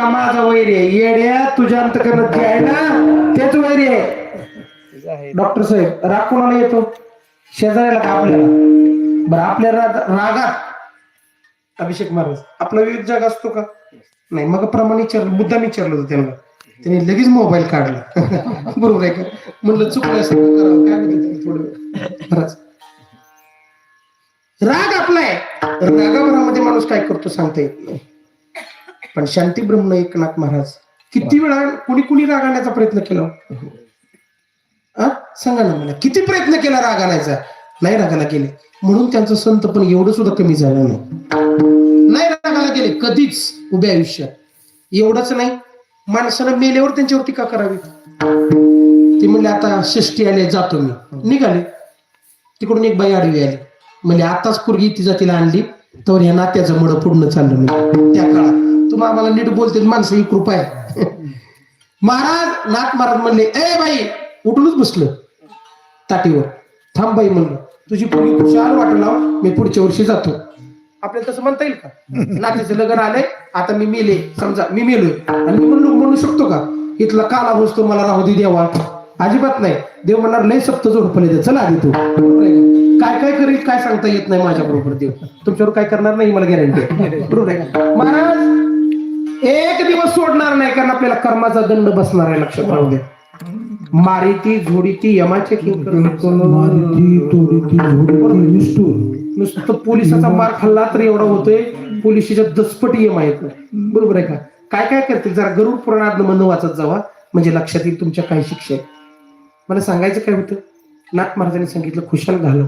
का माझा वैर आहे. येड्या तुझ्या अंतकरणात जे आहे ना तेच वैर आहे. डॉक्टर साहेब राग कोणाला येतो? शेजाऱ्याला का आपल्याला? बरं आपल्या राग रागात अभिषेक महाराज आपला विविध जाग असतो का? नाही मग प्रमाण विचारलं मुद्दा विचारलं होतं त्यांना. त्यांनी लगेच मोबाईल काढला. बरोबर आहे का? म्हणलं चुकलं असं करावं. काय थोडं? खरंच राग आपला आहे. रागाभरामध्ये माणूस काय करतो सांगता येत नाही. पण शांती ब्रह्म एकनाथ महाराज किती वेळा कुणी कुणी राग आणण्याचा प्रयत्न केला? सांगा ना मला किती प्रयत्न केला राग आणायचा नाही रागाला गेले. म्हणून त्यांचं संत पण एवढं सुद्धा कमी झालं नाही. नाही रागाला गेले कधीच उभ्या आयुष्यात. एवढंच नाही. माणसानं मेल्यावर त्यांच्यावर टीका करावी. ते म्हणले आता षष्टी आले जातो मी. निघाले. तिकडून एक बाई आडवी आली. म्हणजे आताच पोरगी तिचा तिला आणली तर ह्या नात्याचं मड पूर्ण चाललं त्या काळात. तुम्ही आम्हाला नीट बोलते माणसं ही कृपा आहे. महाराज नाथ महाराज म्हणले ए बाई उठूनच बसलं. ताटीवर. थांब बाई म्हणलं. तुझी पोरी खुशाल वाटू लाव मी पुढच्या वर्षी जातो. आपल्याला तसं म्हणता येईल का? नातीचं लग्न आलंय आता मी मेले. समजा मी मेलोय. आणि मी म्हणलो म्हणू शकतो का? इथला काला बसतो मला राहू दे देवा. अजिबात नाही. देव म्हणणार लय सप्त जोडपले दे चला आधी तू. काय काय करील काय सांगता येत नाही माझ्या बरोबर देव. तुमच्यावर काय करणार नाही मला गॅरंटी बरोबर आहे महाराज एक दिवस सोडणार नाही कारण आपल्याला कर्माचा दंड बसणार आहे लक्षात राहू द्या मारिती झोडीती यमाचे नुसतं पोलिसाचा मार खाल्ला तर एवढा होतोय पोलिसीच्या दसपट यम आहेत. बरोबर आहे का? काय काय करतील? जरा गरुड पुराणात म्हणून वाचत जावा. म्हणजे लक्षात येईल तुमच्या काही शिक्षा आहेत. मला सांगायचं काय होतं? नाथ महाराजांनी सांगितलं खुशाल घालव.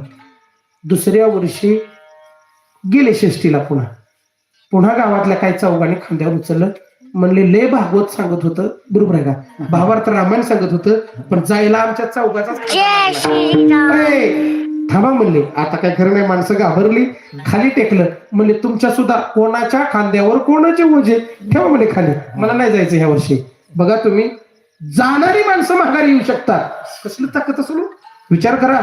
दुसऱ्या वर्षी गेले षष्टीला पुन्हा. पुन्हा गावातल्या काही चौघांनी खांद्यावर उचललं. म्हणले लय भागवत सांगत होतं. बरोबर आहे का? भावार्थ रामायण सांगत होतं पण जायला आमच्या चौघाचा थांबा म्हणले आता काय खरं नाही माणसं घाबरली. खाली टेकलं. म्हणले तुमच्या सुद्धा कोणाच्या खांद्यावर कोणाचे ओझे ठेवा म्हणले खाली. मला नाही जायचं ह्या वर्षी. बघा तुम्ही जाणारी माणसं माघारी येऊ शकतात. कसलं ताकद असलो विचार करा.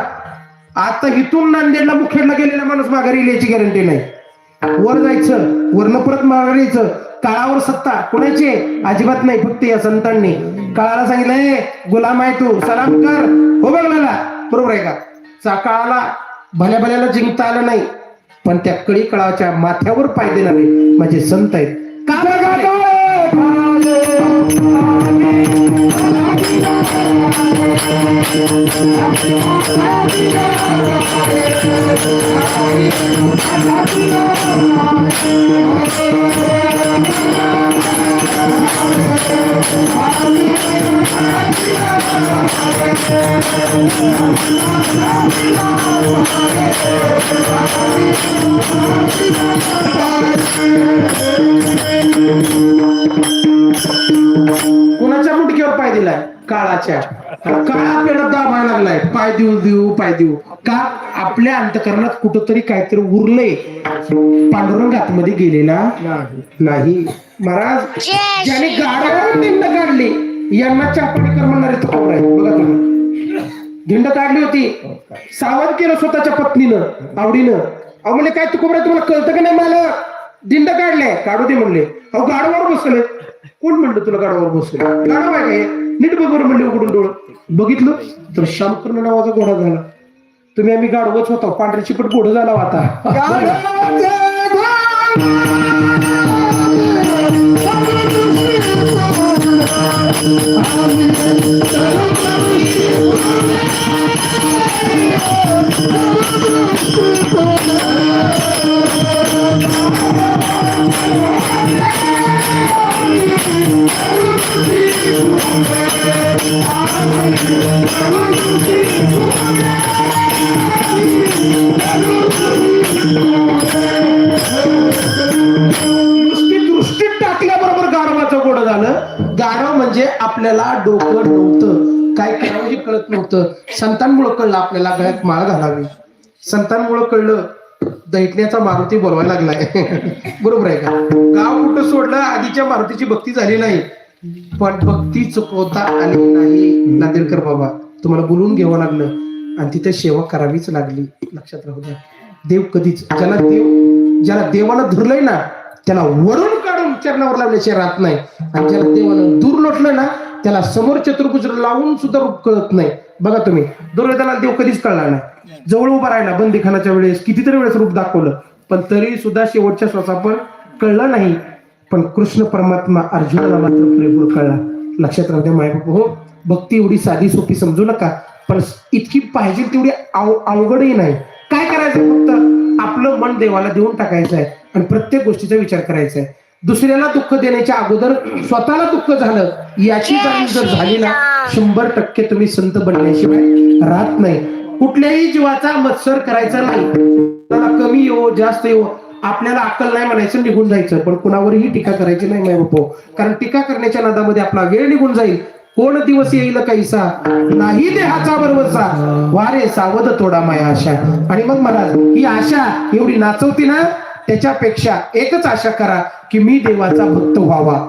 आता इथून नांदेडला मुखेडला गेलेला माणूस माघारी येईल याची गॅरंटी नाही. वर जायचं. वर्ण परत माघारी काळावर सत्ता कोणाची? अजिबात नाही फक्त या संतांनी. काळाला सांगितलंय गुलाम आहे तू सलाम कर. हो बघला बरोबर आहे का? चा काळाला भल्या भल्याला जिंकता आलं नाही पण त्या कळी कळाच्या माथ्यावर पाय देणारे माझे संत आहेत. का? कुणाच्या मुटकीवर पाय दिलाय काळाच्या. काळ आपल्याला दाबायला लागलाय. पाय देऊ देऊ पाय देऊ. का आपल्या अंतकरणात कुठंतरी काहीतरी उरलंय. पांडुरंग आतमध्ये गेलेला नाही. महाराज ज्याने गाड्यावर दिंड काढली यांना चापाटी कर म्हणणारे थोर आहे बघा तुम्ही. दिंड काढली होती. सावध केलं स्वतःच्या पत्नीनं आवडीनं. अहो म्हणजे काय तुकोबर तुम्हाला कळतं का नाही मला? दिंड काढले काढू दे म्हणले. अहो गाडवावर बसले. कोण म्हणलं तुला गाडवावर बसले? गाडव आहे नीट बरोबर म्हणजे उघडून डोळ. बघितलं? तर श्यामकर्ण नावाचा घोडा झाला. तुम्ही आम्ही गाडवच होता. पांढरी चिपट घोडं झाला आता. नुसती दृष्टीत टाकल्याबरोबर झालं. गारव म्हणजे आपल्याला डोकं नव्हतं. काय करावं हे कळत नव्हतं. संतांमुळं कळलं आपल्याला गळ्यात माळ घालावी. संतांमुळं कळलं दैटण्याचा मारुती बोलवायला लागलाय. बरोबर आहे का? गाव कुठं सोडलं? आधीच्या मारुतीची भक्ती झाली नाही. पण भक्ती चुकवता आली नाही. नांदेडकर बाबा तुम्हाला बोलून घ्यावं लागलं आणि तिथे सेवा करावीच लागली. लक्षात राहू द्या. देव कधीच ज्याला देव ज्याला देवानं धरलंय ना त्याला वरून काढून चरणावर लावल्याशिवाय राहत नाही. आणि ज्याला देवानं दूर लोटलं ना त्याला समोर चतुर्भुज लावून सुद्धा रूप कळत नाही. बघा तुम्ही दुर्योधनाला देव कधीच कळला नाही. जवळ उभा राहिला बंदीखानाच्या वेळेस कितीतरी वेळेस रूप दाखवलं पण तरी सुद्धा शेवटच्या श्वासा पण कळलं नाही. पण कृष्ण परमात्मा अर्जुनाला मात्र पुरेपूर कळला. लक्षात राहते मायबाप हो भक्ती एवढी साधी सोपी समजू नका पण इतकी पाहिजे तेवढी अव अवघडही नाही. काय करायचं फक्त? आपलं मन देवाला देऊन टाकायचं आहे आणि प्रत्येक गोष्टीचा विचार करायचा आहे. दुसऱ्याला दुःख देण्याच्या अगोदर स्वतःला दुःख झालं याची जाणीव जर झाली ना शंभर टक्के तुम्ही संत बनल्याशिवाय राहत नाही. कुठल्याही जीवाचा मत्सर करायचा नाही. कमी येऊ जास्त येऊ आपल्याला अक्कल नाही म्हणायचं निघून जायचं. पण कुणावरही टीका करायची नाही माय बापो. कारण टीका करण्याच्या नादामध्ये आपला वेळ निघून जाईल. कोण दिवस येईल कैसा नाही देहाचा बरोबरचा वारे सावध थोडा माया आशा. आणि मग मला ही आशा एवढी नाचवती ना त्याच्यापेक्षा एकच आशा करा की मी देवाचा भक्त व्हावा.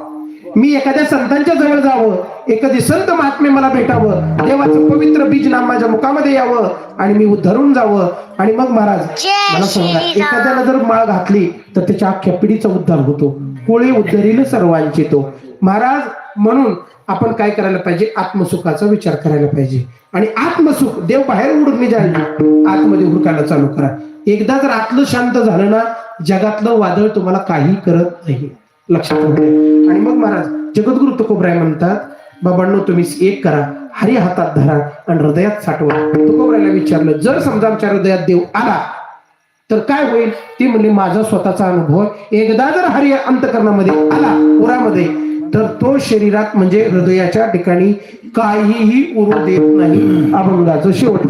मी एखाद्या संतांच्या जवळ जावं एखादी संत महात्मे मला भेटावं देवाचं पवित्र बीज नाम माझ्या मुखामध्ये यावं आणि मी उद्धरून जावं. आणि मग महाराज मला सांगा एखाद्याला जर माळ घातली तर त्याच्या अख्ख्या पिढीचा उद्धार होतो. कोळी उद्धरील सर्वांचे तो. महाराज म्हणून आपण काय करायला पाहिजे? आत्मसुखाचा विचार करायला पाहिजे. आणि आत्मसुख देव बाहेर उडून जाईल आतमध्ये हुडकायला चालू करा. एकदा जर आतलं शांत झालं ना जगातलं वादळ तुम्हाला काही करत नाही. लक्षात आणि मग महाराज जगद्गुरु तुकोबराय म्हणतात बाबांनो तुम्ही एक करा हरी हातात धरा आणि हृदयात साठवा. तुकोबरायला विचारलं जर समजा आमच्या हृदयात देव आला तर काय होईल? ते म्हणले माझा स्वतःचा अनुभव. एकदा जर हरी अंतकरणामध्ये आला उरामध्ये तर तो शरीरात म्हणजे हृदयाच्या ठिकाणी काहीही उरू देत नाही. अभंगाचं शेवट